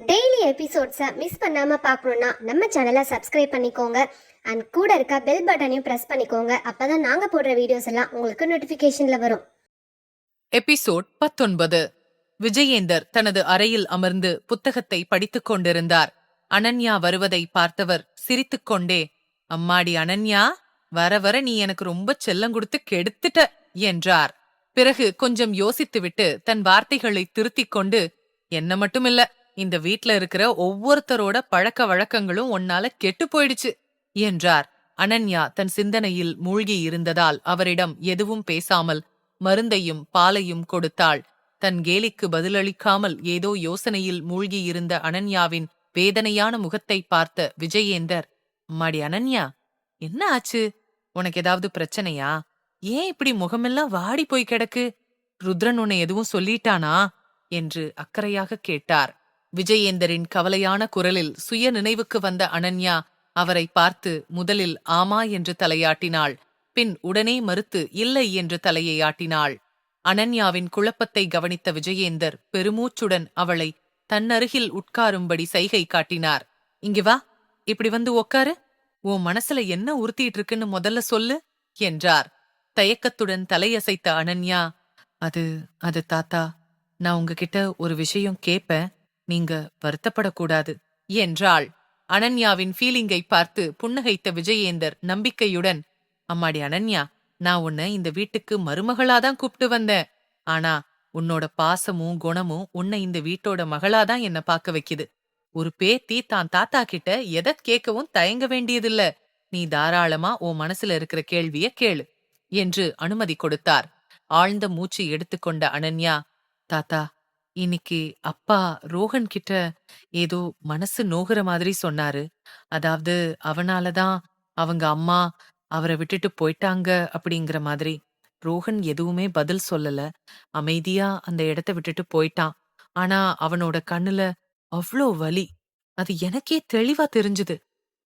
Daily எபிசோட்ஸை miss பண்ணாம பார்க்கணுன்னா நம்ம சேனலை சப்ஸ்கிரைப் பண்ணிக்கோங்க. அண்ட் கூட இருக்க பெல் பட்டனையும் ப்ரெஸ் பண்ணிக்கோங்க. அப்பதான் நாங்க போடுற வீடியோஸ் எல்லாம் உங்களுக்கு நோட்டிஃபிகேஷனில் வரும். எபிசோட் பத்தொன்பது. விஜயேந்தர் தனது அறையில் அமர்ந்து புத்தகத்தை படித்துக் கொண்டிருந்தார். அனன்யா வருவதை பார்த்தவர் சிரித்துக்கொண்டே அம்மாடி அனன்யா வர வர நீ எனக்கு ரொம்ப செல்லம் கொடுத்து கெடுத்துட்ட என்றார். பிறகு கொஞ்சம் யோசித்துவிட்டு தன் வார்த்தைகளை திருத்திக் கொண்டு என்ன மட்டுமில்ல இந்த வீட்ல இருக்கிற ஒவ்வொருத்தரோட பழக்க வழக்கங்களும் உன்னால கெட்டு போயிடுச்சு என்றார். அனன்யா தன் சிந்தனையில் மூழ்கி இருந்ததால் அவரிடம் எதுவும் பேசாமல் மருந்தையும் பாலையும் கொடுத்தாள். தன் கேலிக்கு பதிலளிக்காமல் ஏதோ யோசனையில் மூழ்கியிருந்த அனன்யாவின் வேதனையான முகத்தை பார்த்த விஜயேந்தர் அம்மாடி அனன்யா என்ன ஆச்சு? உனக்கு ஏதாவது பிரச்சனையா? ஏன் இப்படி முகமெல்லாம் வாடி போய் கிடக்கு? ருத்ரன் உன்னை எதுவும் சொல்லிட்டானா? என்று அக்கறையாக கேட்டார். விஜயேந்தரின் கவலையான குரலில் சுய நினைவுக்கு வந்த அனன்யா அவரை பார்த்து முதலில் ஆமா என்று தலையாட்டினாள் பின் உடனே மறுத்து இல்லை என்று தலையை ஆட்டினாள். அனன்யாவின் குழப்பத்தை கவனித்த விஜயேந்தர் பெருமூச்சுடன் அவளை தன்னருகில் உட்காரும்படி சைகை காட்டினார். இங்கு வா இப்படி வந்து உக்காரு. உன் மனசுல என்ன உறுத்திட்டு இருக்குன்னு முதல்ல சொல்லு என்றார். தயக்கத்துடன் தலையசைத்த அனன்யா அது அது தாத்தா நான் உங்ககிட்ட ஒரு விஷயம் கேப்பேன். நீங்க வருத்தப்படக்கூடாது என்றாள். அனன்யாவின் ஃபீலிங்கை பார்த்து புன்னகைத்த விஜயேந்தர் நம்பிக்கையுடன் அம்மாடி அனன்யா நான் உன்னை இந்த வீட்டுக்கு மருமகளாதான் கூப்பிட்டு வந்தேன். ஆனா உன்னோட பாசமும் குணமும் உன்னை இந்த வீட்டோட மகளாதான் என்ன பார்க்க வைக்குது. ஒரு பேத்தி தான் தாத்தா கிட்ட எதை கேட்கவும் தயங்க வேண்டியதில்ல. நீ தாராளமா உன் மனசுல இருக்கிற கேள்விய கேளு என்று அனுமதி கொடுத்தார். ஆழ்ந்த மூச்சு எடுத்துக்கொண்ட அனன்யா தாத்தா இன்னைக்கு அப்பா ரோஹன் கிட்ட ஏதோ மனசு நோகுற மாதிரி சொன்னாரு. அதாவது அவனாலதான் அவங்க அம்மா அவரை விட்டுட்டு போயிட்டாங்க அப்படிங்கிற மாதிரி. ரோஹன் எதுவுமே பதில் சொல்லல. அமைதியா அந்த இடத்த விட்டுட்டு போயிட்டான். ஆனா அவனோட கண்ணுல அவ்ளோ வலி. அது எனக்கே தெளிவா தெரிஞ்சுது.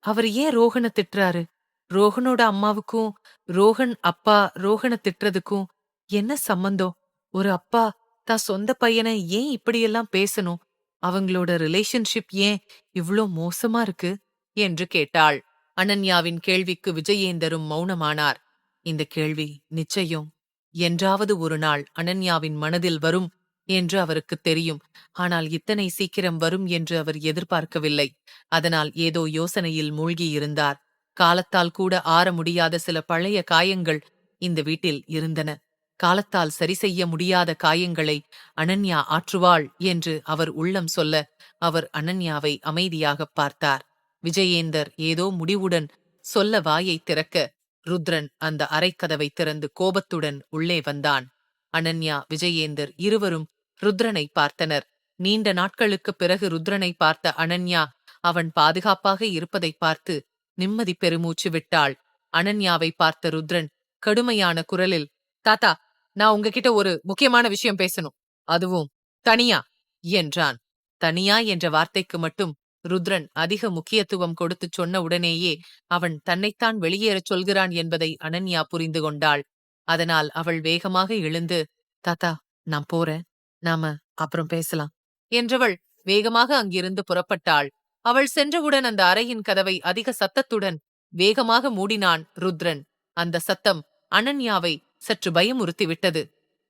அவர் ஏன் ரோஹனை திட்டுறாரு? ரோஹனோட அம்மாவுக்கும் ரோஹன் அப்பா ரோஹனை திட்டுறதுக்கும் என்ன சம்பந்தம்? ஒரு அப்பா தான் சொந்த பையனை ஏன் இப்படியெல்லாம் பேசணும்? அவங்களோட ரிலேஷன்ஷிப் ஏன் இவ்ளோ மோசமா இருக்கு? என்று கேட்டாள். அனன்யாவின் கேள்விக்கு விஜயேந்தரும் மௌனமானார். இந்த கேள்வி நிச்சயம். என்றாவது ஒரு நாள் அனன்யாவின் மனதில் வரும் என்று அவருக்கு தெரியும். ஆனால் இத்தனை சீக்கிரம் வரும் என்று அவர் எதிர்பார்க்கவில்லை. அதனால் ஏதோ யோசனையில் மூழ்கியிருந்தார் காலத்தால் கூட ஆற முடியாத சில பழைய காயங்கள் இந்த வீட்டில் இருந்தன. காலத்தால் சரி செய்ய முடியாத காயங்களை அனன்யா ஆற்றுவாள் என்று அவர் உள்ளம் சொல்ல அவர் அனன்யாவை அமைதியாகப் பார்த்தார். விஜயேந்தர் ஏதோ முடிவுடன் சொல்ல வாயை திறக்க ருத்ரன் அந்த அறைக்கதவை திறந்து கோபத்துடன் உள்ளே வந்தான். அனன்யா விஜயேந்தர் இருவரும் ருத்ரனை பார்த்தனர். நீண்ட நாட்களுக்குப் பிறகு ருத்ரனை பார்த்த அனன்யா அவன் பாதுகாப்பாக இருப்பதை பார்த்து நிம்மதி பெருமூச்சு விட்டாள். அனன்யாவை பார்த்த ருத்ரன் கடுமையான குரலில் தாத்தா நான் உங்ககிட்ட ஒரு முக்கியமான விஷயம் பேசணும். அதுவும் தனியா? என்றான். தனியா? என்ற வார்த்தைக்கு மட்டும் ருத்ரன் அதிக முக்கியத்துவம் கொடுத்து சொன்ன உடனேயே அவன் தன்னைத்தான் வெளியேறச் சொல்கிறான் என்பதை அனன்யா புரிந்து கொண்டாள். அதனால் அவள் வேகமாக எழுந்து தாத்தா நான் போறேன். நாம அப்புறம் பேசலாம். என்றவள் வேகமாக அங்கிருந்து புறப்பட்டாள். அவள் சென்றவுடன் அந்த அறையின் கதவை அதிக சத்தத்துடன் வேகமாக மூடினான் ருத்ரன். அந்த சத்தம் அனன்யாவை சற்று பயமுறுத்தி விட்டது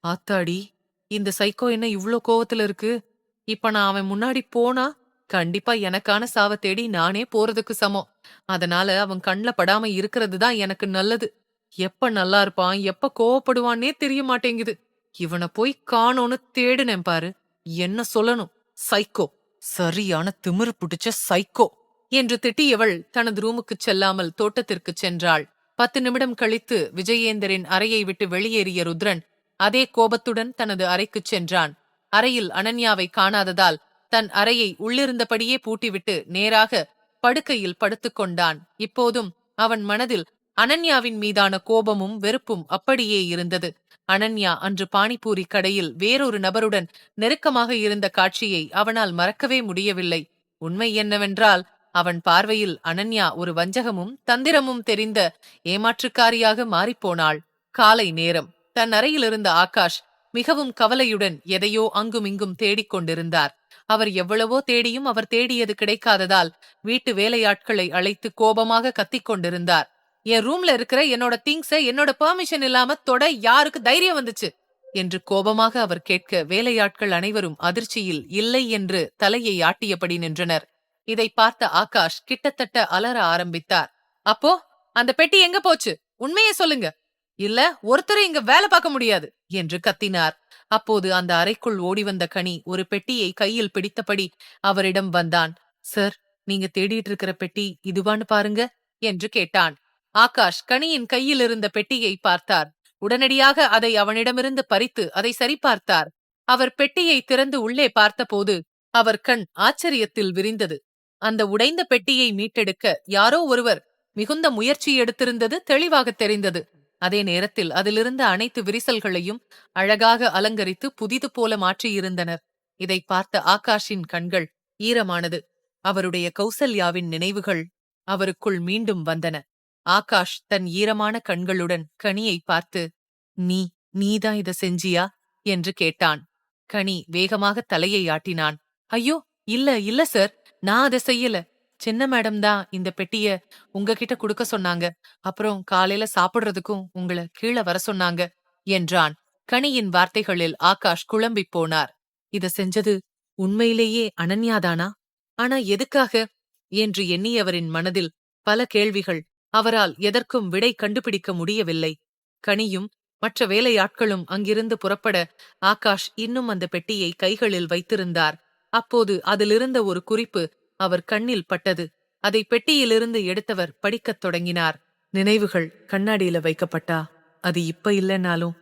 ஆத்தாடி இந்த சைக்கோ என்ன இவ்ளோ கோவத்துல இருக்கு? இப்ப நான் அவன் முன்னாடி போனா கண்டிப்பா எனக்கான சாவ தேடி நானே போறதுக்கு சமம். அதனால அவன் கண்ல படாம இருக்கிறது தான் எனக்கு நல்லது. எப்ப நல்லா இருப்பான் எப்ப கோவப்படுவான்னே தெரிய மாட்டேங்குது. இவனை போய் காணோன்னு தேடுனேன் பாரு. என்ன சொல்லணும்? சைக்கோ சரியான திமிரு புடிச்ச சைக்கோ என்று திட்டியவள் தனது ரூமுக்குச் செல்லாமல் தோட்டத்திற்குச் சென்றாள். பத்து நிமிடம் கழித்து விஜயேந்தரின் அறையை விட்டு வெளியேறிய ருத்ரன் அதே கோபத்துடன் தனது அறைக்குச் சென்றான். அறையில் அனன்யாவை காணாததால் தன் அறையை உள்ளிருந்தபடியே பூட்டிவிட்டு நேராக படுக்கையில் படுத்துக் கொண்டான். இப்போதும் அவன் மனதில் அனன்யாவின் மீதான கோபமும் வெறுப்பும் அப்படியே இருந்தது. அனன்யா அன்று பானிபூரி கடையில் வேறொரு நபருடன் நெருக்கமாக இருந்த காட்சியை அவனால் மறக்கவே முடியவில்லை. உண்மை என்னவென்றால் அவன் பார்வையில் அனன்யா ஒரு வஞ்சகமும் தந்திரமும் தெரிந்த ஏமாற்றுக்காரியாக மாறிப்போனாள். காலை நேரம். தன் அறையிலிருந்த ஆகாஷ் மிகவும் கவலையுடன் எதையோ அங்குமிங்கும் தேடிக் கொண்டிருந்தார். அவர் எவ்வளவோ தேடியும் அவர் தேடியது கிடைக்காததால் வீட்டு வேலையாட்களை அழைத்து கோபமாக கத்திக் கொண்டிருந்தார். என் ரூம்ல இருக்கிற என்னோட திங்ஸை என்னோட பெர்மிஷன் இல்லாம தொட யாருக்கு தைரியம் வந்துச்சு? என்று கோபமாக அவர் கேட்க வேலையாட்கள் அனைவரும் அதிர்ச்சியில் இல்லை என்று தலையை ஆட்டியபடி நின்றனர். இதை பார்த்த ஆகாஷ் கிட்டத்தட்ட அலற ஆரம்பித்தார். அப்போ அந்த பெட்டி எங்க போச்சு? உண்மையை சொல்லுங்க. இல்ல ஒருத்தரும் இங்க வேலை பார்க்க முடியாது என்று கத்தினார். அப்போது அந்த அறைக்குள் ஓடி வந்த கனி ஒரு பெட்டியை கையில் பிடித்தபடி அவரிடம் வந்தான். சார் நீங்க தேடிட்டு இருக்கிற பெட்டி இதுவான்னு பாருங்க என்று கேட்டான். ஆகாஷ் கனியின் கையில் இருந்த பெட்டியை பார்த்தார். உடனடியாக அதை அவனிடமிருந்து பறித்து அதை சரிபார்த்தார். அவர் பெட்டியை திறந்து உள்ளே பார்த்தபோது அவர் கண் ஆச்சரியத்தில் விரிந்தது. அந்த உடைந்த பெட்டியை மீட்டெடுக்க யாரோ ஒருவர் மிகுந்த முயற்சி எடுத்திருந்தது தெளிவாக தெரிந்தது. அதே நேரத்தில் அதிலிருந்த அனைத்து விரிசல்களையும் அழகாக அலங்கரித்து புதிது போல மாற்றியிருந்தனர். இதை பார்த்த ஆகாஷின் கண்கள் ஈரமானது. அவருடைய கௌசல்யாவின் நினைவுகள் அவருக்குள் மீண்டும் வந்தன. ஆகாஷ் தன் ஈரமான கண்களுடன் கனியை பார்த்து நீ நீதான் இத செஞ்சியா? என்று கேட்டான். கனி வேகமாக தலையை ஆட்டினான். ஐயோ இல்ல இல்ல சார் நான் அதை செய்யல. சின்ன மேடம் தான் இந்த பெட்டிய உங்ககிட்ட கொடுக்க சொன்னாங்க. அப்புறம் காலையில சாப்பிடுறதுக்கும் உங்கள கீழே வர சொன்னாங்க என்றான். கனியின் வார்த்தைகளில் ஆகாஷ் குழம்பிப் போனார். இத செஞ்சது உண்மையிலேயே அனன்யாதானா ஆனா எதுக்காக? என்று எண்ணியவரின் மனதில் பல கேள்விகள் அவரால் எதற்கும் விடை கண்டுபிடிக்க முடியவில்லை. கனியும் மற்ற வேலையாட்களும் அங்கிருந்து புறப்பட ஆகாஷ் இன்னும் அந்த பெட்டியை கைகளில் வைத்திருந்தார். அப்போது அதிலிருந்த ஒரு குறிப்பு அவர் கண்ணில் பட்டது. அதை பெட்டியிலிருந்து எடுத்தவர் படிக்கத் தொடங்கினார். நினைவுகள் கண்ணாடியில வைக்கப்பட்டா? அது இப்ப இல்லைனாலும்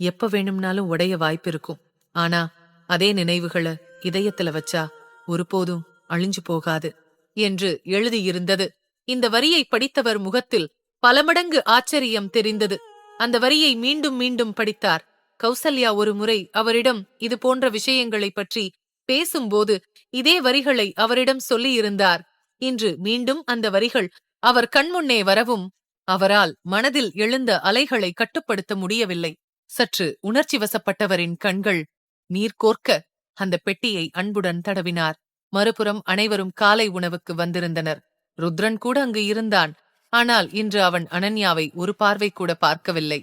எப்ப வேணும்னாலும் உடைய வாய்ப்பிருக்கும் ஆனா அதே நினைவுகளை இதயத்துல வச்சா ஒருபோதும் அழிஞ்சு போகாது என்று எழுதியிருந்தது. இந்த வரியை படித்தவர் முகத்தில் பல மடங்கு ஆச்சரியம் தெரிந்தது. அந்த வரியை மீண்டும் மீண்டும் படித்தார். கௌசல்யா ஒரு முறை அவரிடம் இது போன்ற விஷயங்களை பற்றி பேசும்போது இதே வரிகளை அவரிடம் சொல்லியிருந்தார் இன்று மீண்டும் அந்த வரிகள் அவர் கண்முன்னே வரவும் அவரால் மனதில் எழுந்த அலைகளை கட்டுப்படுத்த முடியவில்லை. சற்று உணர்ச்சி வசப்பட்டவரின் கண்கள் நீர் கோர்க்க அந்த பெட்டியை அன்புடன் தடவினார். மறுபுறம் அனைவரும் காலை உணவுக்கு வந்திருந்தனர். ருத்ரன் கூட அங்கு இருந்தான். ஆனால் இன்று அவன் அனன்யாவை ஒரு பார்வை கூட பார்க்கவில்லை.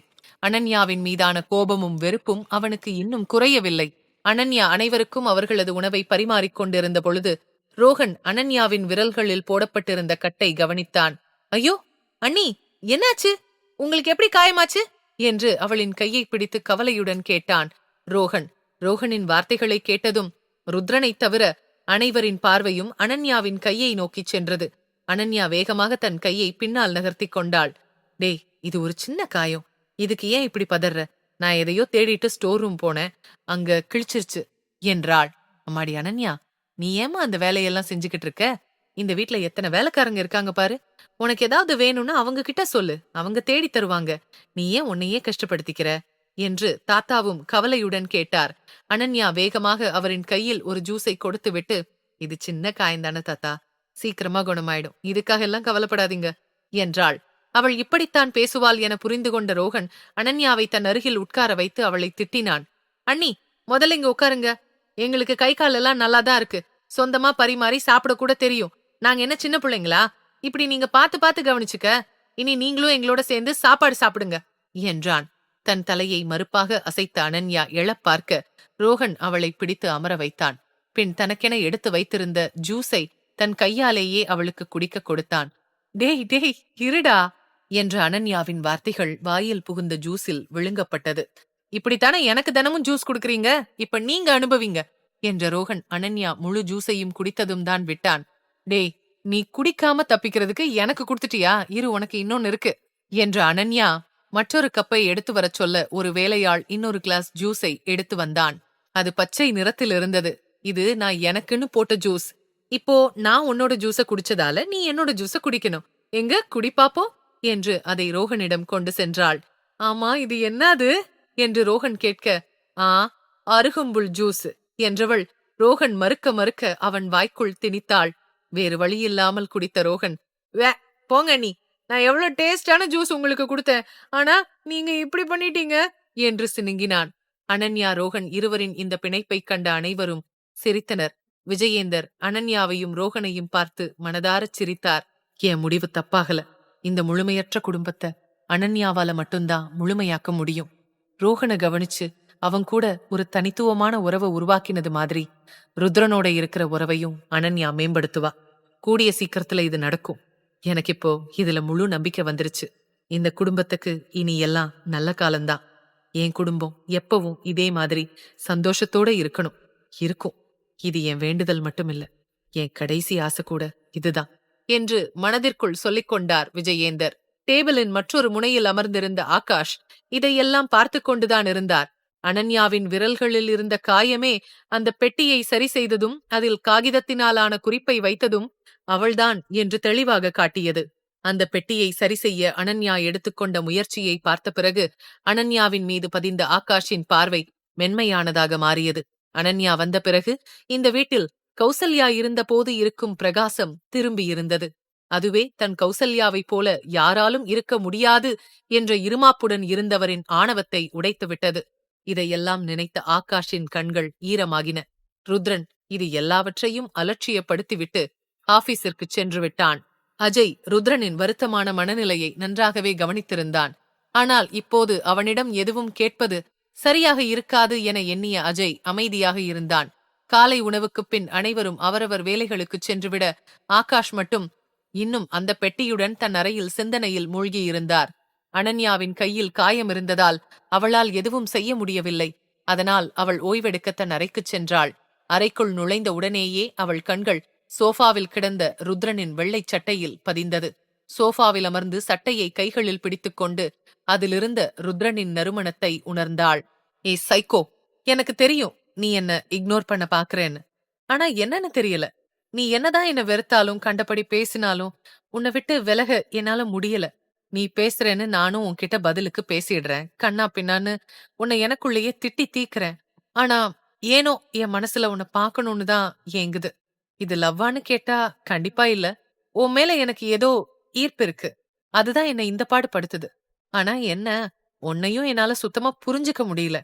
அனன்யாவின் மீதான கோபமும் வெறுப்பும் அவனுக்கு இன்னும் குறையவில்லை. அனன்யா அனைவருக்கும் அவர்களது உணவை பரிமாறிக் கொண்டிருந்த பொழுது ரோகன் அனன்யாவின் விரல்களில் போடப்பட்டிருந்த கட்டை கவனித்தான். ஐயோ அண்ணி என்னாச்சு? உங்களுக்கு எப்படி காயமாச்சு? என்று அவளின் கையை பிடித்து கவலையுடன் கேட்டான் ரோகன் ரோகனின் வார்த்தைகளை கேட்டதும் ருத்ரனைத் தவிர அனைவரின் பார்வையும் அனன்யாவின் கையை நோக்கிச் சென்றது. அனன்யா வேகமாக தன் கையை பின்னால் நகர்த்திக் கொண்டாள். டேய் இது ஒரு சின்ன காயம். இதுக்கு ஏன் இப்படி பதற? நான் எதையோ தேடிட்டு ஸ்டோர் ரூம் போனேன். அங்க கிழிச்சிருச்சு. என்றாள். அம்மாடி அனன்யா நீ ஏமா அந்த வேலையெல்லாம் செஞ்சுக்கிட்டு இருக்க? இந்த வீட்ல எத்தனை வேலைக்காரங்க இருக்காங்க பாரு. உனக்கு ஏதாவது வேணும்னா அவங்க கிட்ட சொல்லு. அவங்க தேடி தருவாங்க. நீ ஏன் உன்னையே கஷ்டப்படுத்திக்கிற? என்று தாத்தாவும் கவலையுடன் கேட்டார். அனன்யா வேகமாக அவரின் கையில் ஒரு ஜூஸை கொடுத்துவிட்டு இது சின்ன காயந்தான தாத்தா. சீக்கிரமா குணமாயிடும். இதுக்காக எல்லாம் கவலைப்படாதீங்க. என்றாள். அவள் இப்படித்தான் பேசுவாள் என புரிந்து கொண்ட ரோகன் அனன்யாவை தன் அருகில் உட்கார வைத்து அவளை திட்டினான். அண்ணி முதல்ல இங்க உட்காருங்க. எங்களுக்கு கை கால் எல்லாம் நல்லாதான் இருக்கு. சொந்தமா பரிமாறி சாப்பிட கூட தெரியும். நாங்க என்ன சின்ன பிள்ளைங்களா? இப்படி நீங்க பார்த்து பார்த்து கவனிச்சுக்க. இனி நீங்களும் எங்களோட சேர்ந்து சாப்பாடு சாப்பிடுங்க என்றான். தன் தலையை மறுப்பாக அசைத்த அனன்யா எழப் பார்க்க ரோகன் அவளை பிடித்து அமர வைத்தான். பின் தனக்கென எடுத்து வைத்திருந்த ஜூஸை தன் கையாலேயே அவளுக்கு குடிக்க கொடுத்தான். டேய் டேய் இருடா. என்ற அனன்யாவின் வார்த்தைகள் வாயில் புகுந்த ஜூஸில் விழுங்கப்பட்டது. இப்படித்தானே எனக்கு தினமும் ஜூஸ் குடுக்கறீங்க? இப்ப நீங்க அனுபவிங்க என்ற ரோகன் அனன்யா முழு ஜூஸையும் குடித்ததும் தான் விட்டான். டேய் நீ குடிக்காம தப்பிக்கிறதுக்கு எனக்கு குடுத்துட்டியா? இரு உனக்கு இன்னொன்னு இருக்கு என்ற அனன்யா மற்றொரு கப்பை எடுத்து வரச் சொல்ல ஒரு வேலையாள் இன்னொரு கிளாஸ் ஜூஸை எடுத்து வந்தான். அது பச்சை நிறத்தில் இருந்தது. இது நான் எனக்குன்னு போட்ட ஜூஸ். இப்போ நான் உன்னோட ஜூஸ குடிச்சதால நீ என்னோட ஜூஸ குடிக்கணும். எங்க? குடிப்பாப்போ என்று அதை ரோகனிடம் கொண்டு சென்றாள். ஆமா இது என்னது? என்று ரோகன் கேட்க ஆ அருகம்புல் ஜூஸ் என்றவள் ரோகன் மறுக்க மறுக்க அவன் வாய்க்குள் திணித்தாள். வேறு வழியில்லாமல் குடித்த ரோகன் வே போங்க நீ நான் எவ்வளவு டேஸ்டான ஜூஸ் உங்களுக்கு கொடுத்தேன் ஆனா நீங்க இப்படி பண்ணிட்டீங்க என்று சினுங்கினான். அனன்யா ரோகன் இருவரின் இந்த பிணைப்பைக் கண்ட அனைவரும் சிரித்தனர். விஜயேந்தர் அனன்யாவையும் ரோகனையும் பார்த்து மனதாரச் சிரித்தார். என் முடிவு தப்பாகல? இந்த முழுமையற்ற குடும்பத்தை அனன்யாவால மட்டும்தான் முழுமையாக்க முடியும். ரோகனை கவனிச்சு அவன் கூட ஒரு தனித்துவமான உறவை உருவாக்கினது மாதிரி ருத்ரனோட இருக்கிற உறவையும் அனன்யா மேம்படுத்துவா. கூடிய சீக்கிரத்துல இது நடக்கும். எனக்கு இப்போ இதுல முழு நம்பிக்கை வந்துருச்சு. இந்த குடும்பத்துக்கு இனி எல்லாம் நல்ல காலம்தான் என் குடும்பம் எப்பவும் இதே மாதிரி சந்தோஷத்தோட இருக்கணும். இருக்கும். இது என் வேண்டுதல் மட்டுமில்ல. என் கடைசி ஆசை கூட இதுதான். என்று மனதிற்குள் சொல்லிக் கொண்டார் விஜயேந்தர். டேபிளின் மற்றொரு முனையில் அமர்ந்திருந்த ஆகாஷ் இதையெல்லாம் பார்த்து கொண்டுதான் இருந்தார். அனன்யாவின் விரல்களில் இருந்த காயமே அந்த பெட்டியை சரி செய்ததும் அதில் காகிதத்தினாலான குறிப்பை வைத்ததும் அவள்தான் என்று தெளிவாக காட்டியது. அந்த பெட்டியை சரி செய்ய அனன்யா எடுத்துக்கொண்ட முயற்சியை பார்த்த பிறகு அனன்யாவின் மீது பதிந்த ஆகாஷின் பார்வை மென்மையானதாக மாறியது. அனன்யா வந்த பிறகு இந்த வீட்டில் கௌசல்யா இருந்தபோது இருக்கும் பிரகாசம் திரும்பியிருந்தது. அதுவே தன் கௌசல்யாவைப் போல யாராலும் இருக்க முடியாது என்ற இருமாப்புடன் இருந்தவரின் ஆணவத்தை உடைத்துவிட்டது. இதையெல்லாம் நினைத்த ஆகாஷின் கண்கள் ஈரமாகின. ருத்ரன் இது எல்லாவற்றையும் அலட்சியப்படுத்திவிட்டு ஆபீஸிற்கு சென்று விட்டான் அஜய் ருத்ரனின் வருத்தமான மனநிலையை நன்றாகவே கவனித்திருந்தான். ஆனால் இப்போது அவனிடம் எதுவும் கேட்பது சரியாக இருக்காது என எண்ணிய அஜய் அமைதியாக இருந்தான். காலை உணவுக்குப் பின் அனைவரும் அவரவர் வேலைகளுக்குச் சென்றுவிட ஆகாஷ் மட்டும் இன்னும் அந்த பெட்டியுடன் தன் அறையில் சிந்தனையில் மூழ்கியிருந்தார் அனன்யாவின் கையில் காயம் இருந்ததால் அவளால் எதுவும் செய்ய முடியவில்லை. அதனால் அவள் ஓய்வெடுக்க தன் அறைக்குச் சென்றாள். அறைக்குள் நுழைந்த உடனேயே அவள் கண்கள் சோஃபாவில் கிடந்த ருத்ரனின் வெள்ளைச் சட்டையில் பதிந்தது. சோஃபாவில் அமர்ந்து சட்டையை கைகளில் பிடித்துக்கொண்டு அதிலிருந்த ருத்ரனின் நறுமணத்தை உணர்ந்தாள். ஏ சைக்கோ எனக்கு தெரியும். நீ என்ன இக்னோர் பண்ண பாக்குறேன்னு. ஆனா என்னன்னு தெரியல. நீ என்னதான் என்ன வெறுத்தாலும் கண்டபடி பேசினாலும் உன்னை விட்டு விலக என்னால முடியல. நீ பேசுறேன்னு நானும் உன்கிட்ட பதிலுக்கு பேசிடுறேன். கண்ணா பின்னான்னு உன்னை எனக்குள்ளேயே திட்டி தீக்குறேன். ஆனா ஏனோ என் மனசுல உன்னை பார்க்கணும்னு தான் ஏங்குது. இது லவ்வான்னு கேட்டா கண்டிப்பா இல்ல. உன் மேல எனக்கு ஏதோ ஈர்ப்பு இருக்கு. அதுதான் என்னை இந்த பாடு படுத்துது. ஆனா என்ன? உன்னையும் என்னால சுத்தமா புரிஞ்சுக்க முடியல.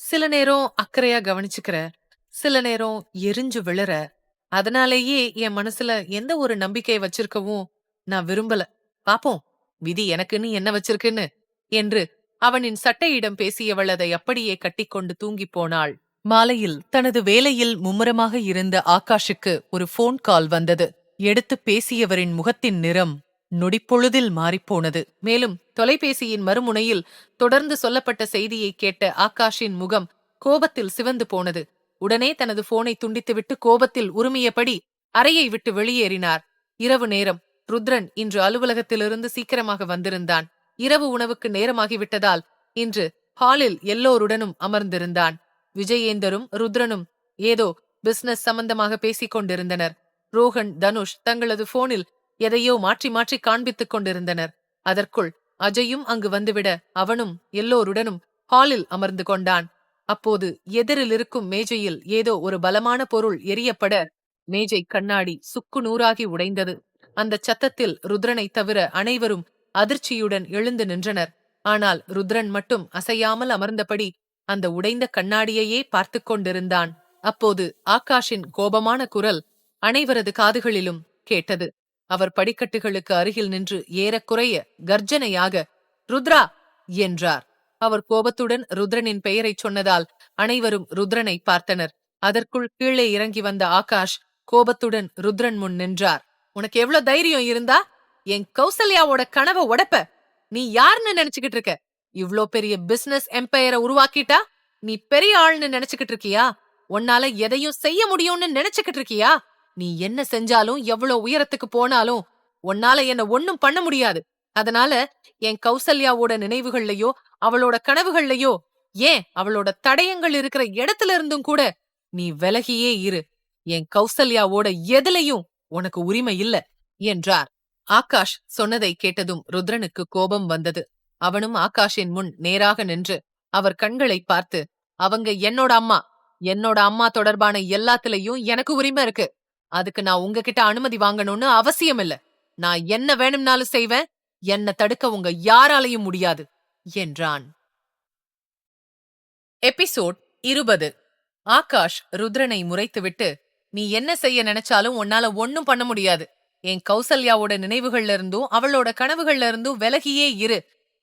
சில நேரம் அக்கறையா கவனிச்சுக்கிற சில நேரம் எரிஞ்சு விழற அதனாலேயே என் மனசுல எந்த ஒரு நம்பிக்கையை வச்சிருக்கவும் நான் விரும்பல. பாப்போம் விதி எனக்குன்னு என்ன வச்சிருக்குன்னு? என்று அவனின் சட்டையிடம் பேசியவள் அதை அப்படியே கட்டிக்கொண்டு தூங்கிப் போனாள். மாலையில் தனது வேலையில் மும்முரமாக இருந்த ஆகாஷுக்கு ஒரு ஃபோன் கால் வந்தது. எடுத்து பேசியவரின் முகத்தின் நிறம் நொடிப்பொழுதில் மாறிப்போனது. மேலும் தொலைபேசியின் மறுமுனையில் தொடர்ந்து சொல்லப்பட்ட செய்தியை கேட்ட ஆகாஷின் முகம் கோபத்தில் சிவந்து போனது. உடனே தனது போனை துண்டித்துவிட்டு கோபத்தில் உருமியபடி அறையை விட்டு வெளியேறினார். இரவு நேரம். ருத்ரன் இன்று அலுவலகத்திலிருந்து சீக்கிரமாக வந்திருந்தான். இரவு உணவுக்கு நேரமாகிவிட்டதால் இன்று ஹாலில் எல்லோருடனும் அமர்ந்திருந்தான். விஜயேந்தரும் ருத்ரனும் ஏதோ பிசினஸ் சம்பந்தமாக பேசிக் கொண்டிருந்தனர் ரோஹன் தனுஷ் தங்களது போனில் எதையோ மாற்றி மாற்றி காண்பித்துக் கொண்டிருந்தனர். அதற்குள் அஜயும் அங்கு வந்துவிட அவனும் எல்லோருடனும் ஹாலில் அமர்ந்து கொண்டான். அப்போது எதிரில் இருக்கும் மேஜையில் ஏதோ ஒரு பலமான பொருள் எரியப்பட மேஜை கண்ணாடி சுக்கு நூறாகி உடைந்தது. அந்த சத்தத்தில் ருத்ரனை தவிர அனைவரும் அதிர்ச்சியுடன் எழுந்து நின்றனர். ஆனால் ருத்ரன் மட்டும் அசையாமல் அமர்ந்தபடி அந்த உடைந்த கண்ணாடியையே பார்த்துக் கொண்டிருந்தான். அப்போது ஆகாஷின் கோபமான குரல் அனைவரது காதுகளிலும் கேட்டது. அவர் படிக்கட்டுகளுக்கு அருகில் நின்று ஏறக்குறைய கர்ஜனையாக ருத்ரா! என்றார். அவர் கோபத்துடன் ருத்ரனின் பெயரைச் சொன்னதால் அனைவரும் ருத்ரனை பார்த்தனர். அதற்குள் கீழே இறங்கி வந்த ஆகாஷ் கோபத்துடன் ருத்ரன் முன் நின்றார். உனக்கு எவ்வளவு தைரியம் இருந்தா? என் கௌசல்யாவோட கனவை உடப்ப. நீ யாருன்னு நினைச்சுக்கிட்டு இருக்க? இவ்ளோ பெரிய பிசினஸ் எம்பையரை உருவாக்கிட்டா? நீ பெரிய ஆள்னு நினைச்சுக்கிட்டு இருக்கியா? உன்னால எதையும் செய்ய முடியும்னு நினைச்சுக்கிட்டு இருக்கியா? நீ என்ன செஞ்சாலும் எவ்வளவு உயரத்துக்கு போனாலும் உன்னால என்ன ஒன்னும் பண்ண முடியாது. அதனால என் கௌசல்யாவோட நினைவுகள்லயோ அவளோட கனவுகள்லயோ ஏன் அவளோட தடயங்கள் இருக்கிற இடத்துல இருந்தும் கூட நீ விலகியே இரு. என் கௌசல்யாவோட எதுலயும் உனக்கு உரிமை இல்ல என்றார். ஆகாஷ் சொன்னதை கேட்டதும் ருத்ரனுக்கு கோபம் வந்தது. அவனும் ஆகாஷின் முன் நேராக நின்று அவர் கண்களை பார்த்து அவங்க என்னோட அம்மா. என்னோட அம்மா தொடர்பான எல்லாத்துலயும் எனக்கு உரிமை இருக்கு. அதுக்கு நான் உங்ககிட்ட அனுமதி வாங்கணும்னு அவசியம் இல்ல. நான் என்ன வேணும்னாலும் செய்வேன் என்ன தடுக்க உங்க யாராலையும் முடியாது என்றான். எபிசோட் இருபது. ஆகாஷ் ருத்ரனை முறைத்துவிட்டு நீ என்ன செய்ய நினைச்சாலும் உன்னால ஒன்னும் பண்ண முடியாது. என் கௌசல்யாவோட நினைவுகள்ல இருந்தும் அவளோட கனவுகள்ல இருந்தும் விலகியே இரு.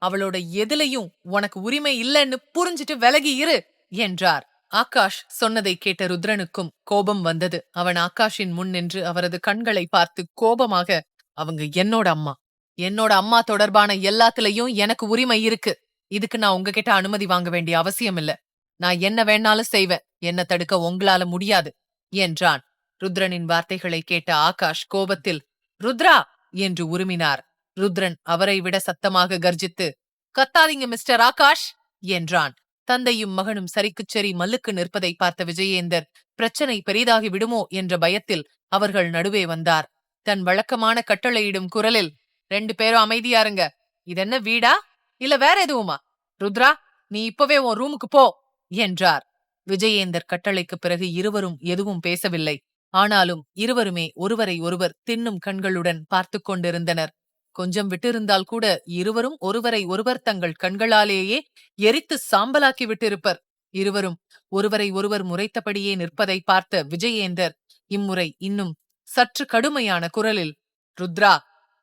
அவளோட எதுலயும் உனக்கு உரிமை இல்லைன்னு புரிஞ்சிட்டு விலகி இரு என்றார். ஆகாஷ் சொன்னதை கேட்ட ருத்ரனுக்கும் கோபம் வந்தது. அவன் ஆகாஷின் முன் நின்று அவரது கண்களை பார்த்து கோபமாக அவங்க என்னோட அம்மா. என்னோட அம்மா தொடர்பான எல்லாத்துலயும் எனக்கு உரிமை இருக்கு. இதுக்கு நான் உங்ககிட்ட அனுமதி வாங்க வேண்டிய அவசியம் இல்ல. நான் என்ன வேணாலும் செய்வேன். என்ன தடுக்க உங்களால முடியாது என்றான். ருத்ரனின் வார்த்தைகளை கேட்ட ஆகாஷ் கோபத்தில் ருத்ரா! என்று உருமினார். ருத்ரன் அவரை விட சத்தமாக கர்ஜித்து கத்தாதீங்க மிஸ்டர் ஆகாஷ்! என்றான். தந்தையும் மகனும் சரிக்குச் சரி மல்லுக்கு நிற்பதை பார்த்த விஜயேந்தர் பிரச்சனை பெரிதாகி விடுமோ? என்ற பயத்தில் அவர்கள் நடுவே வந்தார். தன் வழக்கமான கட்டளையிடும் குரலில் ரெண்டு பேரும் அமைதியாருங்க. இதென்ன வீடா? இல்ல வேற எதுவுமா? ருத்ரா நீ இப்பவே உன் ரூமுக்கு போ! என்றார். விஜயேந்தர் கட்டளைக்கு பிறகு இருவரும் எதுவும் பேசவில்லை. ஆனாலும் இருவருமே ஒருவரை ஒருவர் தின்னும் கண்களுடன் பார்த்து கொண்டிருந்தனர். கொஞ்சம் விட்டிருந்தால் கூட இருவரும் ஒருவரை ஒருவர் தங்கள் கண்களாலேயே எரித்து சாம்பலாக்கி விட்டிருப்பர். இருவரும் ஒருவரை ஒருவர் முறைத்தபடியே நிற்பதை பார்த்த விஜயேந்தர் இம்முறை இன்னும் சற்று கடுமையான குரலில் ருத்ரா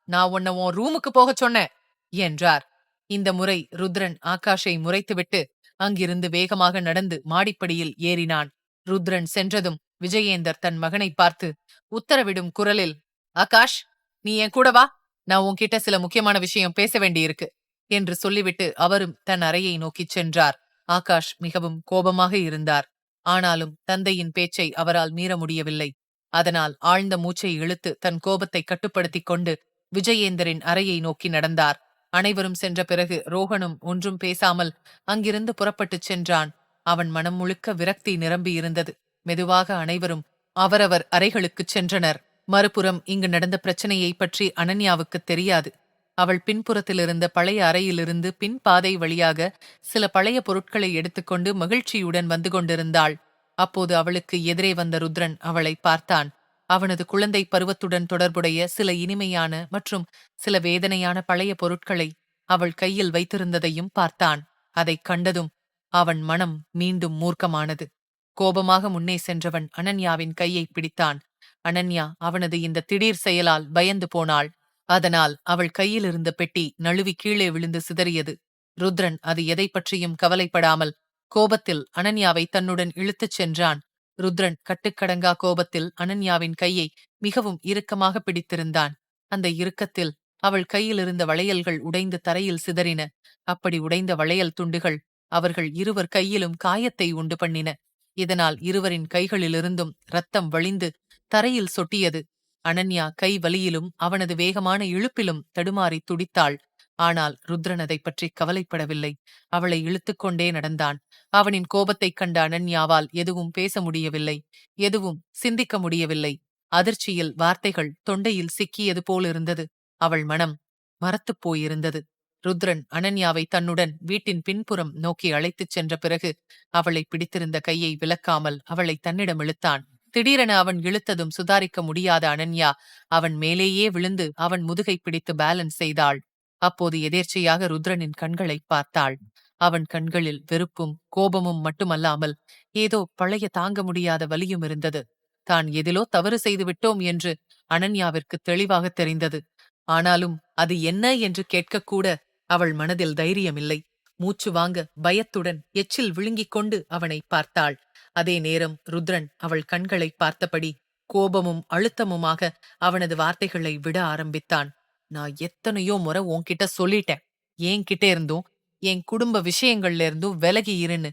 நான் உன்னை உன் ரூமுக்கு போகச் சொன்னேன் என்றார். இந்த முறை ருத்ரன் ஆகாஷை முறைத்துவிட்டு அங்கிருந்து வேகமாக நடந்து மாடிப்படியில் ஏறினான். ருத்ரன் சென்றதும் விஜயேந்தர் தன் மகனை பார்த்து உத்தரவிடும் குரலில் ஆகாஷ் நீ என் கூட வா. நான் உன்கிட்ட சில முக்கியமான விஷயம் பேச வேண்டியிருக்கு என்று சொல்லிவிட்டு அவரும் தன் அறையை நோக்கிச் சென்றார். ஆகாஷ் மிகவும் கோபமாக இருந்தார். ஆனாலும் தந்தையின் பேச்சை அவரால் மீற முடியவில்லை. அதனால் ஆழ்ந்த மூச்சை இழுத்து தன் கோபத்தை கட்டுப்படுத்திக் கொண்டு விஜயேந்தரின் அறையை நோக்கி நடந்தார். அனைவரும் சென்ற பிறகு ரோகனும் ஒன்றும் பேசாமல் அங்கிருந்து புறப்பட்டுச் சென்றான். அவன் மனம் முழுக்க விரக்தி நிரம்பியிருந்தது. மெதுவாக அனைவரும் அவரவர் அறைகளுக்குச் சென்றனர். மறுபுறம் இங்கு நடந்த பிரச்சனையை பற்றி அனன்யாவுக்கு தெரியாது. அவள் பின்புறத்திலிருந்த பழைய அறையிலிருந்து பின் பாதை வழியாக சில பழைய பொருட்களை எடுத்துக்கொண்டு மகிழ்ச்சியுடன் வந்து கொண்டிருந்தாள். அப்போது அவளுக்கு எதிரே வந்த ருத்ரன் அவளை பார்த்தான். அவனது குழந்தை பருவத்துடன் தொடர்புடைய சில இனிமையான மற்றும் சில வேதனையான பழைய பொருட்களை அவள் கையில் வைத்திருந்ததையும் பார்த்தான். அதைக் கண்டதும் அவன் மனம் மீண்டும் மூர்க்கமானது. கோபமாக முன்னே சென்றவன் அனன்யாவின் கையை பிடித்தான். அனன்யா அவனது இந்த திடீர் செயலால் பயந்து போனாள். அதனால் அவள் கையிலிருந்த பெட்டி நழுவி கீழே விழுந்து சிதறியது. ருத்ரன் அது எதை பற்றியும் கவலைப்படாமல் கோபத்தில் அனன்யாவை தன்னுடன் இழுத்துச் சென்றான். ருத்ரன் கட்டுக்கடங்கா கோபத்தில் அனன்யாவின் கையை மிகவும் இறுக்கமாக பிடித்திருந்தான். அந்த இறுக்கத்தில் அவள் கையிலிருந்த வளையல்கள் உடைந்து தரையில் சிதறின. அப்படி உடைந்த வளையல் துண்டுகள் அவர்கள் இருவர் கையிலும் காயத்தை உண்டு பண்ணின. இதனால் இருவரின் கைகளிலிருந்தும் ரத்தம் வழிந்து தரையில் சொட்டியது. அனன்யா கை வலியிலும் அவனது வேகமான இழுப்பிலும் தடுமாறி துடித்தாள். ஆனால் ருத்ரன் அதை பற்றி கவலைப்படவில்லை. அவளை இழுத்துக்கொண்டே நடந்தான். அவனின் கோபத்தைக் கண்ட அனன்யாவால் எதுவும் பேச முடியவில்லை. எதுவும் சிந்திக்க முடியவில்லை. அதிர்ச்சியில் வார்த்தைகள் தொண்டையில் சிக்கியது போலிருந்தது அவள் மனம் மரத்துப் போயிருந்தது. ருத்ரன் அனன்யாவை தன்னுடன் வீட்டின் பின்புறம் நோக்கி அழைத்துச் சென்ற பிறகு அவளை பிடித்திருந்த கையை விலக்காமல் அவளை தன்னிடம் இழுத்தான். திடீரென அவன் இழுத்ததும் சுதாரிக்க முடியாத அனன்யா அவன் மேலேயே விழுந்து அவன் முதுகை பிடித்து பேலன்ஸ் செய்தாள். அப்போது எதேர்ச்சையாக ருத்ரனின் கண்களை பார்த்தாள். அவன் கண்களில் வெறுப்பும் கோபமும் மட்டுமல்லாமல் ஏதோ பழைய தாங்க முடியாத வலியும் இருந்தது. தான் எதிலோ தவறு செய்து விட்டோம் என்று அனன்யாவிற்கு தெளிவாக தெரிந்தது. ஆனாலும் அது என்ன என்று கேட்கக்கூட அவள் மனதில் தைரியமில்லை. மூச்சு வாங்க பயத்துடன் எச்சில் விழுங்கிக் கொண்டு அவனை பார்த்தாள். அதே நேரம் ருத்ரன் அவள் கண்களை பார்த்தபடி கோபமும் அழுத்தமுமாக அவனது வார்த்தைகளை விட ஆரம்பித்தான். நான் எத்தனையோ முறை உன்கிட்ட சொல்லிட்டேன். என்கிட்ட இருந்தும் என் குடும்ப விஷயங்கள்ல இருந்தும் விலகி இருன்னு.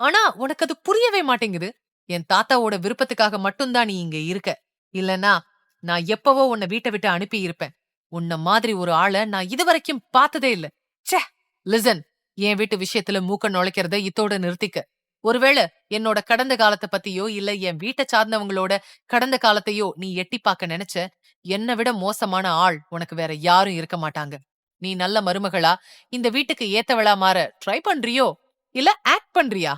ஆனா உனக்கு அது புரியவே மாட்டேங்குது. என் தாத்தாவோட விருப்பத்துக்காக மட்டும்தான் நீ இங்க இருக்க. இல்லனா நான் எப்பவோ உன்னை வீட்டை விட்டு அனுப்பி இருப்பேன். உன்ன மாதிரி ஒரு ஆளை நான் இதுவரைக்கும் பார்த்ததே இல்ல. ச்சே லிசன் என் வீட்டு விஷயத்துல மூக்க நுழைக்கிறத இத்தோட நிறுத்திக்க. ஒருவேளை என்னோட கடந்த காலத்தை பத்தியோ இல்ல என் வீட்டை சார்ந்தவங்களோட கடந்த காலத்தையோ நீ எட்டி பார்க்க நினைச்ச என்னை விட மோசமான ஆள் உனக்கு வேற யாரும் இருக்க மாட்டாங்க. நீ நல்ல மருமகளா இந்த வீட்டுக்கு ஏத்தவளா மாற ட்ரை பண்றியோ? இல்ல ஆக்ட் பண்றியா?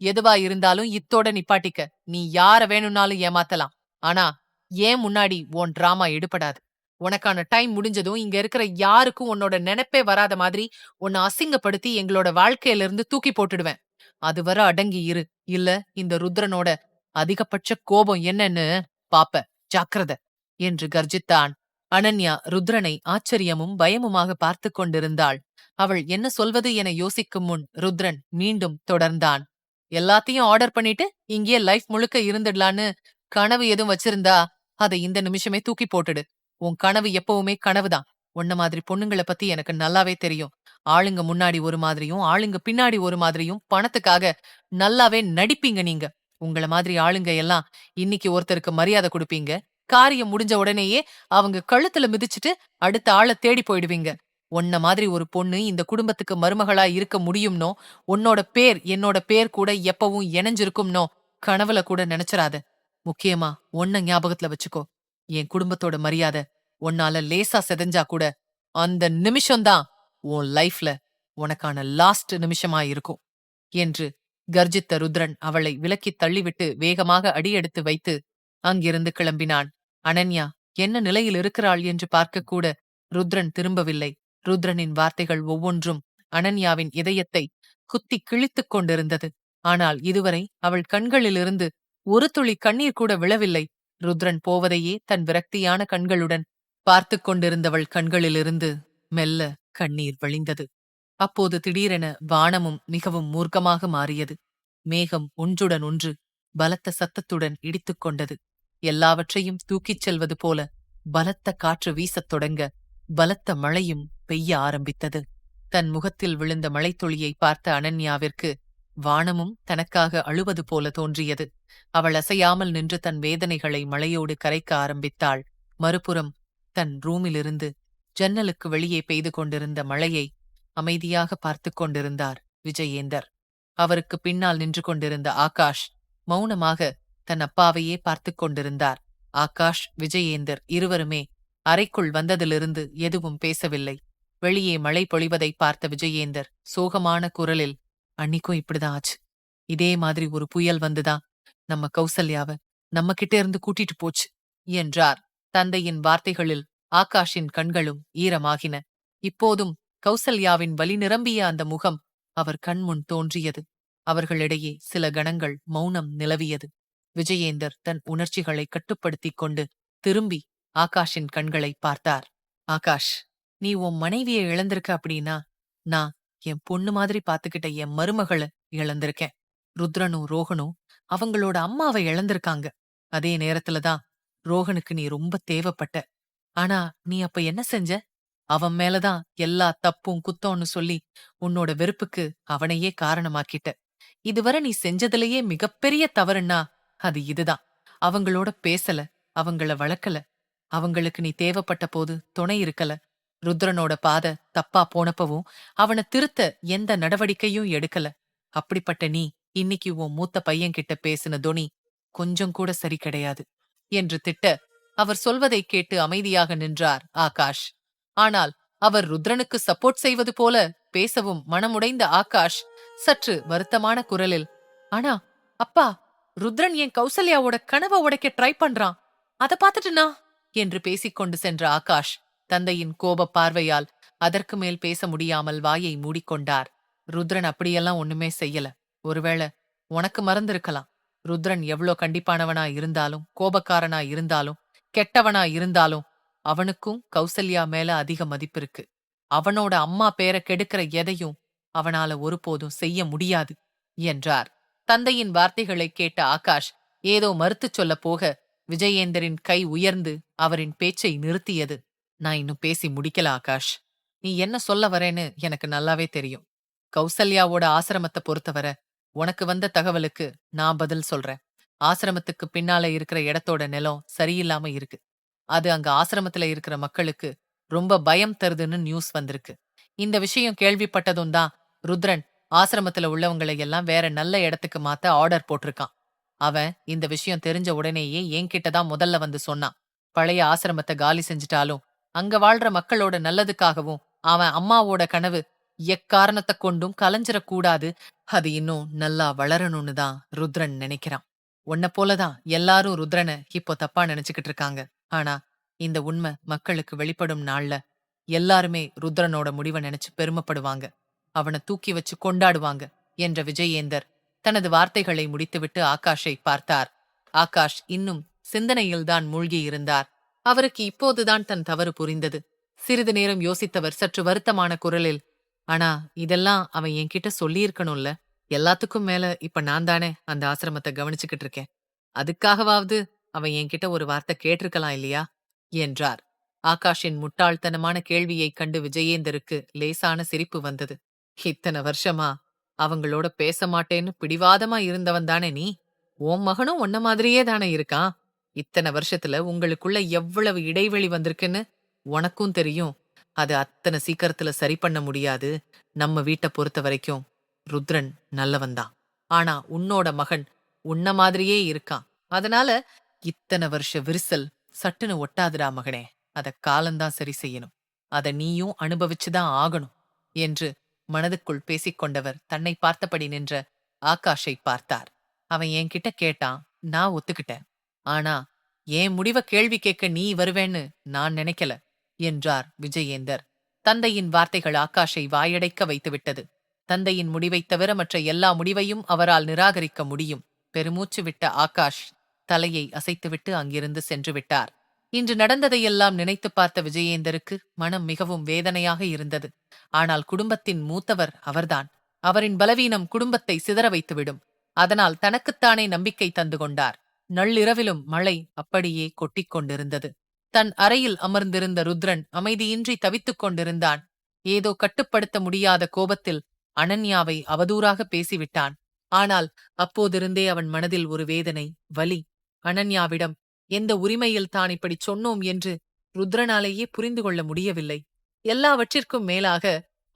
எதுவா இருந்தாலும் இத்தோட நிப்பாட்டிக்க. நீ யார வேணும்னாலும் ஏமாத்தலாம். ஆனா ஏன் முன்னாடி உன் டிராமா எடுபடாது? உனக்கான டைம் முடிஞ்சதும் இங்க இருக்கிற யாருக்கும் உன்னோட நினைப்பே வராத மாதிரி உன்னை அசிங்கப்படுத்தி எங்களோட வாழ்க்கையில இருந்து தூக்கி போட்டுடுவேன். அதுவரை அடங்கி இரு. இல்ல இந்த ருத்ரனோட அதிகபட்ச கோபம் என்னன்னு பாப்ப. ஜாக்கிரத! என்று கர்ஜித்தான். அனன்யா ருத்ரனை ஆச்சரியமும் பயமுமாக பார்த்துக் கொண்டிருந்தாள். அவள் என்ன சொல்வது என யோசிக்கும் முன் ருத்ரன் மீண்டும் தொடர்ந்தான். எல்லாத்தையும் ஆர்டர் பண்ணிட்டு இங்கேயே லைஃப் முழுக்க இருந்துடலான்னு கனவு எதுவும் வச்சிருந்தா அதை இந்த நிமிஷமே தூக்கி போட்டுடு. உன் கனவு எப்பவுமே கனவுதான். உன்ன மாதிரி பொண்ணுங்கள பத்தி எனக்கு நல்லாவே தெரியும். ஆளுங்க முன்னாடி ஒரு மாதிரியும் ஆளுங்க பின்னாடி ஒரு மாதிரியும் பணத்துக்காக நல்லாவே நடிப்பீங்க நீங்க. உங்கள மாதிரி ஆளுங்க எல்லாம் இன்னைக்கு ஒருத்தருக்கு மரியாதை கொடுப்பீங்க. காரியம் முடிஞ்ச உடனேயே அவங்க கழுத்துல மிதிச்சிட்டு அடுத்த ஆளை தேடி போயிடுவீங்க. உன்ன மாதிரி ஒரு பொண்ணு இந்த குடும்பத்துக்கு மருமகளா இருக்க முடியும்னோ உன்னோட பேர் என்னோட பேர் கூட எப்பவும் இணைஞ்சிருக்கும்னோ கனவுல கூட நினைச்சிடாத முக்கியமா உன்ன ஞாபகத்துல வச்சுக்கோ. என் குடும்பத்தோட மரியாதை உன்னால லேசா செதஞ்சா கூட அந்த நிமிஷம்தான் உன் லைஃப்ல உனக்கான லாஸ்ட் நிமிஷமா இருக்கும் என்று கர்ஜித்த ருத்ரன் அவளை விலக்கித் தள்ளிவிட்டு வேகமாக அடியெடுத்து வைத்து அங்கிருந்து கிளம்பினான். அனன்யா என்ன நிலையில் இருக்கிறாள்? என்று பார்க்கக்கூட ருத்ரன் திரும்பவில்லை. ருத்ரனின் வார்த்தைகள் ஒவ்வொன்றும் அனன்யாவின் இதயத்தை குத்தி கிழித்துக் கொண்டிருந்தது. ஆனால் இதுவரை அவள் கண்களிலிருந்து ஒரு துளி கண்ணீர் கூட விழவில்லை. ருத்ரன் போவதையே தன் விரக்தியான கண்களுடன் பார்த்துக் கொண்டிருந்தவள் கண்களிலிருந்து மெல்ல கண்ணீர் வழிந்தது. அப்போது திடீரென வானமும் மிகவும் மூர்க்கமாக மாறியது. மேகம் ஒன்றுடன் ஒன்று பலத்த சத்தத்துடன் இடித்துக் கொண்டது. எல்லாவற்றையும் தூக்கிச் செல்வது போல பலத்த காற்று வீசத் தொடங்க பலத்த மழையும் பெய்ய ஆரம்பித்தது. தன் முகத்தில் விழுந்த மழைத்துளியை பார்த்த அனன்யாவிற்கு வானமும் தனக்காக அழுவது போல தோன்றியது. அவள் அசையாமல் நின்று தன் வேதனைகளை மழையோடு கரைக்க ஆரம்பித்தாள். மறுபுறம் தன் ரூமிலிருந்து ஜன்னலுக்கு வெளியே பெய்து கொண்டிருந்த மழையை அமைதியாக பார்த்துக் கொண்டிருந்தார் விஜயேந்தர். அவருக்கு பின்னால் நின்று கொண்டிருந்த ஆகாஷ் மௌனமாக தன் அப்பாவையே பார்த்துக் கொண்டிருந்தார். ஆகாஷ் விஜயேந்தர் இருவருமே அறைக்குள் வந்ததிலிருந்து எதுவும் பேசவில்லை. வெளியே மழை பொழிவதை பார்த்த விஜயேந்தர் சோகமான குரலில் அன்னிக்கும் இப்படிதான் ஆச்சு. இதே மாதிரி ஒரு புயல் வந்துதான் நம்ம கௌசல்யாவ நம்ம கிட்ட இருந்து கூட்டிட்டு போச்சு என்றார். தந்தையின் வார்த்தைகளில் ஆகாஷின் கண்களும் ஈரமாகின. இப்போதும் கௌசல்யாவின் வலி நிரம்பிய அந்த முகம் அவர் கண்முன் தோன்றியது. அவர்களிடையே சில கணங்கள் மௌனம் நிலவியது. விஜயேந்தர் தன் உணர்ச்சிகளை கட்டுப்படுத்திக் கொண்டு திரும்பி ஆகாஷின் கண்களை பார்த்தார். ஆகாஷ் நீ உன் மனைவியை இழந்திருக்க அப்படின்னா நான் என் பொண்ணு மாதிரி பாத்துக்கிட்ட என் மருமகளை இழந்திருக்கேன். ருத்ரனும் ரோகனும் அவங்களோட அம்மாவை இழந்திருக்காங்க. அதே நேரத்துல தான் ரோகனுக்கு நீ ரொம்ப தேவைப்பட்ட. ஆனா நீ அப்ப என்ன செஞ்ச? அவன் மேலதான் எல்லா தப்பும் குத்தம்னு சொல்லி உன்னோட வெறுப்புக்கு அவனையே காரணமாக்கிட்ட. இதுவரை நீ செஞ்சதுலயே மிகப்பெரிய தவறுன்னா அது இதுதான். அவங்களோட பேசல அவங்கள வளர்க்கல. அவங்களுக்கு நீ தேவைப்பட்ட போது துணை இருக்கல. ருத்ரனோட பாத தப்பா போனப்பவும் அவனை திருத்த எந்த நடவடிக்கையும் எடுக்கல. அப்படிப்பட்ட நீ இன்னைக்கு உன் மூத்த பையன்கிட்ட பேசின துணி கொஞ்சம் கூட சரி கிடையாது. என்று திட்ட அவர் சொல்வதைக் கேட்டு அமைதியாக நின்றார் ஆகாஷ். ஆனால் அவர் ருத்ரனுக்கு சப்போர்ட் செய்வது போல பேசவும் மனமுடைந்த ஆகாஷ் சற்று வருத்தமான குரலில் ஆனா அப்பா ருத்ரன் என் கௌசல்யாவோட கனவை உடைக்க ட்ரை பண்றான். அத பாத்துட்டுனா என்று பேசிக்கொண்டு சென்ற ஆகாஷ் தந்தையின் கோபப் பார்வையால் அதற்கு மேல் பேச முடியாமல் வாயை மூடிக்கொண்டார். ருத்ரன் அப்படியெல்லாம் ஒண்ணுமே செய்யல. ஒருவேளை உனக்கு மறந்திருக்கலாம். ருத்ரன் எவ்ளோ கண்டிப்பானவனா இருந்தாலும் கோபக்காரனா இருந்தாலும் கெட்டவனா இருந்தாலும் அவனுக்கும் கௌசல்யா மேல அதிக மதிப்பு இருக்கு. அவனோட அம்மா பேரை கெடுக்கிற எதையும் அவனால ஒருபோதும் செய்ய முடியாது என்றார். தந்தையின் வார்த்தைகளைக் கேட்ட ஆகாஷ் ஏதோ மறுத்துச் சொல்லப் போக விஜயேந்தரின் கை உயர்ந்து அவரின் பேச்சை நிறுத்தியது. நான் இன்னும் பேசி முடிக்கல ஆகாஷ். நீ என்ன சொல்ல வரேன்னு எனக்கு நல்லாவே தெரியும். கௌசல்யாவோட ஆசிரமத்தை பொறுத்தவரை உனக்கு வந்த தகவலுக்கு நான் பதில் சொல்றேன். ஆசிரமத்துக்கு பின்னால இருக்கிற இடத்தோட நிலம் சரியில்லாம இருக்கு. அது அங்க ஆசிரமத்துல இருக்கிற மக்களுக்கு ரொம்ப பயம் தருதுன்னு நியூஸ் வந்திருக்கு. இந்த விஷயம் கேள்விப்பட்டதும் தான் ருத்ரன் ஆசிரமத்துல உள்ளவங்களை எல்லாம் வேற நல்ல இடத்துக்கு மாத்த ஆர்டர் போட்டிருக்கான். அவன் இந்த விஷயம் தெரிஞ்ச உடனேயே என்கிட்ட தான் முதல்ல வந்து சொன்னான். பழைய ஆசிரமத்தை காலி செஞ்சிட்டாலும் அங்க வாழ்ற மக்களோட நல்லதுக்காகவும் அவன் அம்மாவோட கனவு எக்காரணத்தை கொண்டும் கலைஞ்சிடக்கூடாது அது இன்னும் நல்லா வளரணும்னு தான் ருத்ரன் நினைக்கிறான். உன்னை போலதான் எல்லாரும் ருத்ரனை இப்போ தப்பா நினைச்சுக்கிட்டு இருக்காங்க. ஆனா இந்த உண்மை மக்களுக்கு வெளிப்படும் நாள்ல எல்லாருமே ருத்ரனோட முடிவை நினைச்சு பெருமைப்படுவாங்க. அவனை தூக்கி வச்சு கொண்டாடுவாங்க என்ற விஜயேந்தர் தனது வார்த்தைகளை முடித்துவிட்டு ஆகாஷை பார்த்தார். ஆகாஷ் இன்னும் சிந்தனையில்தான் மூழ்கியிருந்தார் அவருக்கு இப்போதுதான் தன் தவறு புரிந்தது. சிறிது நேரம் யோசித்தவர் சற்று வருத்தமான குரலில் ஆனா இதெல்லாம் அவன் என்கிட்ட சொல்லியிருக்கணும்ல. எல்லாத்துக்கும் மேல இப்ப நான் தானே அந்த ஆசிரமத்தை கவனிச்சுக்கிட்டு இருக்கேன். அதுக்காகவாவது அவன் என்கிட்ட ஒரு வார்த்தை கேட்டிருக்கலாம் இல்லையா? என்றார். ஆகாஷின் முட்டாள்தனமான கேள்வியைக் கண்டு விஜயேந்தருக்கு லேசான சிரிப்பு வந்தது. இத்தனை வருஷமா அவங்களோட பேச மாட்டேன்னு பிடிவாதமா இருந்தவன் தானே நீ? உன் மகனும் உன்ன மாதிரியே தானே இருக்கான். இத்தனை வருஷத்துல உங்களுக்குள்ள எவ்வளவு இடைவெளி வந்திருக்குன்னு உனக்கும் தெரியும். அது அத்தனை சீக்கிரத்துல சரி பண்ண முடியாது. நம்ம வீட்டை பொறுத்த வரைக்கும் ருத்ரன் நல்லவன்தான் ஆனா உன்னோட மகன் உன்ன மாதிரியே இருக்கான் அதனால இத்தனை வருஷ விரிசல் சட்டுன்னு ஒட்டாதுடா மகனே. அத காலந்தான் சரி செய்யணும். அத நீயும் அனுபவிச்சுதான் ஆகணும் என்று மனதுக்குள் பேசிக்கொண்டவர் தன்னை பார்த்தபடி நின்ற ஆகாஷை பார்த்தார். அவன் என்கிட்ட கேட்டான் நான் ஒத்துக்கிட்டேன். ஆனா என் முடிவ கேள்வி கேட்க நீ வருவேன்னு நான் நினைக்கல. என்றார் விஜயேந்தர். தந்தையின் வார்த்தைகள் ஆகாஷை வாயடைக்க வைத்துவிட்டது. தந்தையின் முடிவைத் தவிர மற்ற எல்லா முடிவையும் அவரால் நிராகரிக்க முடியும். பெருமூச்சு விட்ட ஆகாஷ் தலையை அசைத்துவிட்டு அங்கிருந்து சென்று விட்டார். இன்று நடந்ததையெல்லாம் நினைத்துப் பார்த்த விஜயேந்தருக்கு மனம் மிகவும் வேதனையாக இருந்தது. ஆனால் குடும்பத்தின் மூத்தவர் அவர்தான். அவரின் பலவீனம் குடும்பத்தை சிதற வைத்துவிடும். அதனால் தனக்குத்தானே நம்பிக்கை தந்து கொண்டார். நள்ளிரவிலும் மழை அப்படியே கொட்டிக்கொண்டிருந்தது தன் அறையில் அமர்ந்திருந்த ருத்ரன் அமைதியின்றி தவித்துக் கொண்டிருந்தான். ஏதோ கட்டுப்படுத்த முடியாத கோபத்தில் அனன்யாவை அவதூறாக பேசிவிட்டான். ஆனால் அப்போதிருந்தே அவன் மனதில் ஒரு வேதனை வலி. அனன்யாவிடம் எந்த உரிமையில் தான் இப்படி சொன்னோம் என்று ருத்ரனாலேயே புரிந்து கொள்ள முடியவில்லை. எல்லாவற்றிற்கும் மேலாக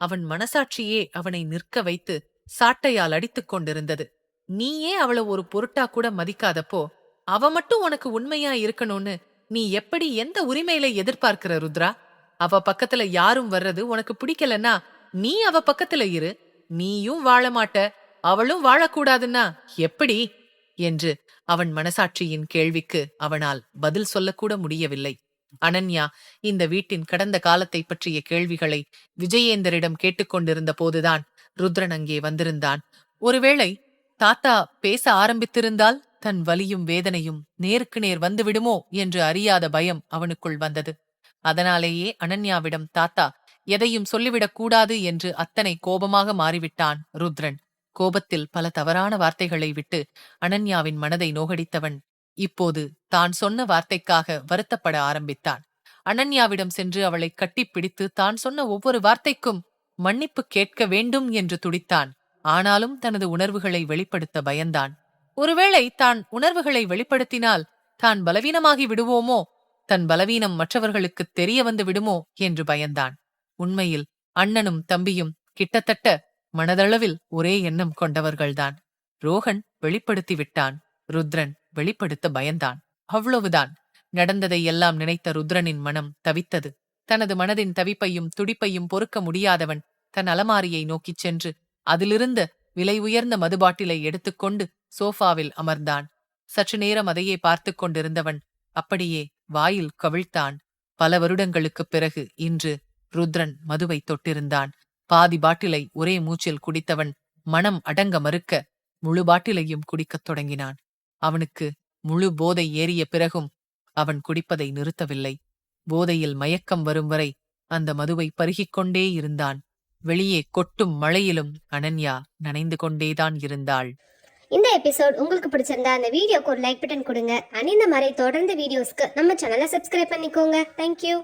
அவன் மனசாட்சியே அவனை நிற்க வைத்து சாட்டையால் அடித்துக் கொண்டிருந்தது. நீயே அவள ஒரு பொருட்டா கூட மதிக்காதப்போ அவ மட்டும் உனக்கு உண்மையா இருக்கணும்னு நீ எப்படி எந்த உரிமையில எதிர்பார்க்கிற ருத்ரா? அவ பக்கத்துல யாரும் வர்றது உனக்கு பிடிக்கலன்னா நீ அவ பக்கத்துல இரு. நீயும் வாழ மாட்ட. அவளும் வாழக்கூடாதுன்னா எப்படி? என்று அவன் மனசாட்சியின் கேள்விக்கு அவனால் பதில் சொல்லக்கூட முடியவில்லை. அனன்யா இந்த வீட்டின் கடந்த காலத்தை பற்றிய கேள்விகளை விஜயேந்தரிடம் கேட்டுக்கொண்டிருந்த போதுதான் ருத்ரன் அங்கே வந்திருந்தான். ஒருவேளை தாத்தா பேச ஆரம்பித்திருந்தால்? தன் வலியும் வேதனையும் நேருக்கு நேர் வந்துவிடுமோ என்று அறியாத பயம் அவனுக்குள் வந்தது. அதனாலேயே அனன்யாவிடம் தாத்தா எதையும் சொல்லிவிடக் கூடாது என்று அத்தனை கோபமாக மாறிவிட்டான் ருத்ரன். கோபத்தில் பல தவறான வார்த்தைகளை விட்டு அனன்யாவின் மனதை நோகடித்தவன் இப்போது தான் சொன்ன வார்த்தைக்காக வருத்தப்பட ஆரம்பித்தான். அனன்யாவிடம் சென்று அவளை கட்டிப்பிடித்து தான் சொன்ன ஒவ்வொரு வார்த்தைக்கும் மன்னிப்பு கேட்க வேண்டும் என்று துடித்தான். ஆனாலும் தனது உணர்வுகளை வெளிப்படுத்த பயந்தான். ஒருவேளை தான் உணர்வுகளை வெளிப்படுத்தினால் தான் பலவீனமாகி விடுவோமோ? தன் பலவீனம் மற்றவர்களுக்குத் தெரிய வந்து விடுமோ? என்று பயந்தான். உண்மையில் அண்ணனும் தம்பியும் கிட்டத்தட்ட மனதளவில் ஒரே எண்ணம் கொண்டவர்கள்தான். ரோகன் வெளிப்படுத்தி விட்டான். ருத்ரன் வெளிப்படுத்த பயந்தான். அவ்வளவுதான். நடந்ததை எல்லாம் நினைத்த ருத்ரனின் மனம் தவித்தது. தனது மனதின் தவிப்பையும் துடிப்பையும் பொறுக்க முடியாதவன் தன் அலமாரியை நோக்கிச் சென்று அதிலிருந்த விலை உயர்ந்த மதுபாட்டிலை எடுத்துக்கொண்டு சோஃபாவில் அமர்ந்தான். சற்று நேரம் அதையே பார்த்துக் கொண்டிருந்தவன் அப்படியே வாயில் கவிழ்த்தான். பல வருடங்களுக்குப் பிறகு இன்று ருத்ரன் மதுவை தொட்டிருந்தான். பாதி பாட்டிலை ஒரே மூச்சில் குடித்தவன் மனம் அடங்க மறுக்க முழு பாட்டிலையும் குடிக்கத் தொடங்கினான். அவனுக்கு முழு போதை ஏறிய பிறகும் அவன் குடிப்பதை நிறுத்தவில்லை. போதையில் மயக்கம் வரும் வரை அந்த மதுவை பருகிக் கொண்டே இருந்தான். வெளியே கொட்டும் மழையிலும் அனன்யா நனைந்து கொண்டேதான் இருந்தாள். இந்த எபிசோட் உங்களுக்கு பிடிச்சிருந்தா அந்த வீடியோக்கு ஒரு லைக் பட்டன் கொடுங்க. அண்ட் இந்த மாதிரி தொடர்ந்து வீடியோஸ்க்கு நம்ம சேனலை சப்ஸ்கிரைப் பண்ணிக்கோங்க. தேங்க்யூ